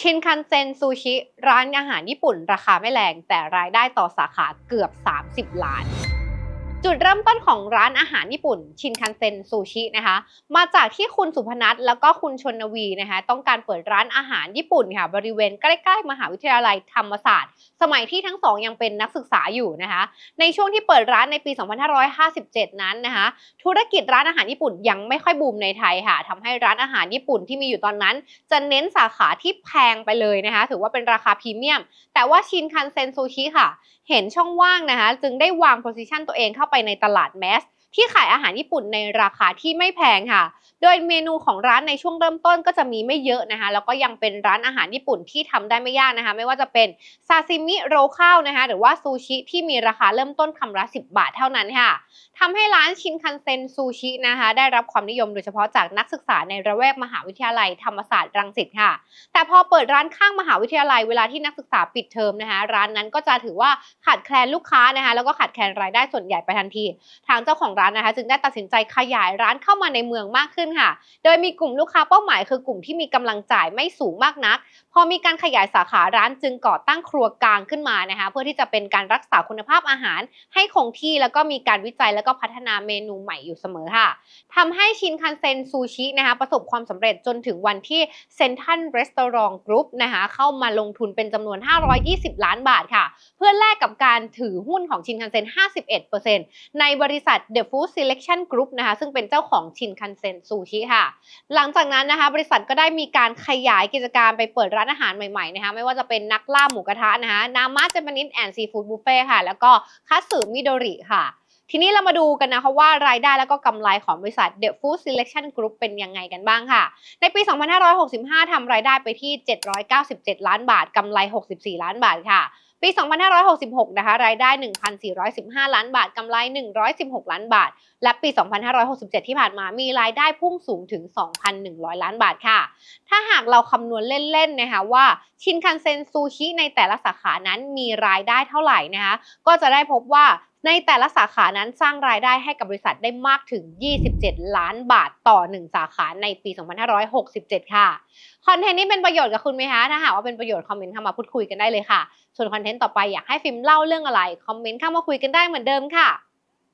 ชินคันเซ็นซูชิ ร้านอาหารญี่ปุ่น ราคาไม่แรง แต่รายได้ต่อสาขาเกือบ 30 ล้าน จุดเริ่มต้นของร้านอาหารญี่ปุ่นชินคันเซ็นซูชินะคะ มาจากที่คุณสุพนัทแล้วก็คุณชนวีนะคะ ต้องการเปิดร้านอาหารญี่ปุ่นค่ะ บริเวณใกล้ๆ มหาวิทยาลัยธรรมศาสตร์ สมัยที่ทั้งสองยังเป็นนักศึกษาอยู่นะคะ ในช่วงที่เปิดร้านในปี 2557 นั้นนะคะ ธุรกิจร้านอาหารญี่ปุ่นยังไม่ค่อยบูมในไทยค่ะทำให้ร้านอาหารญี่ปุ่นที่มีอยู่ตอนนั้น จะเน้นสาขาที่แพงไปเลยนะคะ ถือว่าเป็นราคาพรีเมียม แต่ว่าชินคันเซ็นซูชิค่ะ เห็นช่องว่างนะคะ จึงได้วางโพซิชันตัวเองเข้าไปในตลาดแมส ที่ขายอาหารญี่ปุ่นในราคาที่ไม่แพงค่ะ โดยเมนูของร้านในช่วงเริ่มต้นก็จะมีไม่เยอะนะคะ แล้วก็ยังเป็นร้านอาหารญี่ปุ่นที่ทำได้ไม่ยากนะคะ ไม่ว่าจะเป็นซาซิมิโรข้าวนะคะ หรือว่าซูชิที่มีราคาเริ่มต้นคำละ10 บาทเท่านั้นค่ะทำให้ร้านชินคันเซ็นซูชินะคะ ได้รับความนิยมโดยเฉพาะจากนักศึกษาในระแวกมหาวิทยาลัยธรรมศาสตร์รังสิตค่ะ แต่พอเปิดร้านข้างมหาวิทยาลัยเวลาที่นักศึกษาปิดเทอมนะคะ ร้านนั้นก็จะถือว่าขาดแคลนลูกค้านะคะ แล้วก็ขาดแคลนรายได้ส่วนใหญ่ไปทันที ทางเจ้าของร้านนะคะ จึงได้ตัดสินใจขยายร้านเข้ามาในเมืองมากขึ้นค่ะ โดยมีกลุ่มลูกค้าเป้าหมายคือกลุ่มที่มีกำลังจ่ายไม่สูงมากนัก พอมีการขยายสาขาร้านจึงก่อตั้งครัวกลางขึ้นมานะคะ เพื่อที่จะเป็นการรักษาคุณภาพอาหาร ให้คงที่แล้วก็มีการวิจัยแล้วก็พัฒนาเมนูใหม่อยู่เสมอค่ะทำให้ชินคันเซ็นซูชินะคะประสบความสำเร็จจนถึงวันที่เซนทันรีสตอรองกรุ๊ปนะคะเข้ามาลงทุนเป็นจำนวน 520 ล้านบาทค่ะ เพื่อแลกกับการถือหุ้นของชินคันเซ็น51%ในบริษัท The Food Selection Group นะคะซึ่งเป็นเจ้าของชินคันเซ็นซูชิค่ะ หลังจากนั้นนะคะบริษัทก็ได้มีการขยายกิจการไปเปิดร้านอาหารใหม่ๆนะคะไม่ว่าจะเป็นนักล่าหมูกระทะนะคะนามาเจแปนิสแอนด์ซีฟู้ดบุฟเฟ่ค่ะ แล้วก็คัตสึมิโดริค่ะทีนี้เรามาดูกันนะคะว่ารายได้แล้วก็กำไรของบริษัท The Food Selection Group เป็นยังไงกันบ้างค่ะ ในปี 2565 ทำรายได้ไปที่ 797 ล้านบาท กำไร 64 ล้านบาทค่ะ ปี 2566 นะคะ รายได้ 1,415 ล้านบาท กำไร 116 ล้านบาท และปี 2567 ที่ผ่านมา มีรายได้พุ่งสูงถึง 2,100 ล้านบาทค่ะ ถ้าหากเราคำนวณเล่นๆ นะคะว่า ชินคันเซ็นซูชิในแต่ละสาขานั้นมีรายได้เท่าไหร่นะคะ ก็จะได้พบว่าในแต่ละสาขานั้นสร้างรายได้ให้กับบริษัทได้มากถึง 27 ล้านบาทต่อ 1 สาขาในปี 2567 ค่ะ คอนเทนต์นี้เป็นประโยชน์กับคุณไหมคะ ถ้าหากว่าเป็นประโยชน์คอมเมนต์เข้ามาพูดคุยกันได้เลยค่ะ ส่วนคอนเทนต์ต่อไปอยากให้ฟิล์มเล่าเรื่องอะไร คอมเมนต์เข้ามาคุยกันได้เหมือนเดิมค่ะ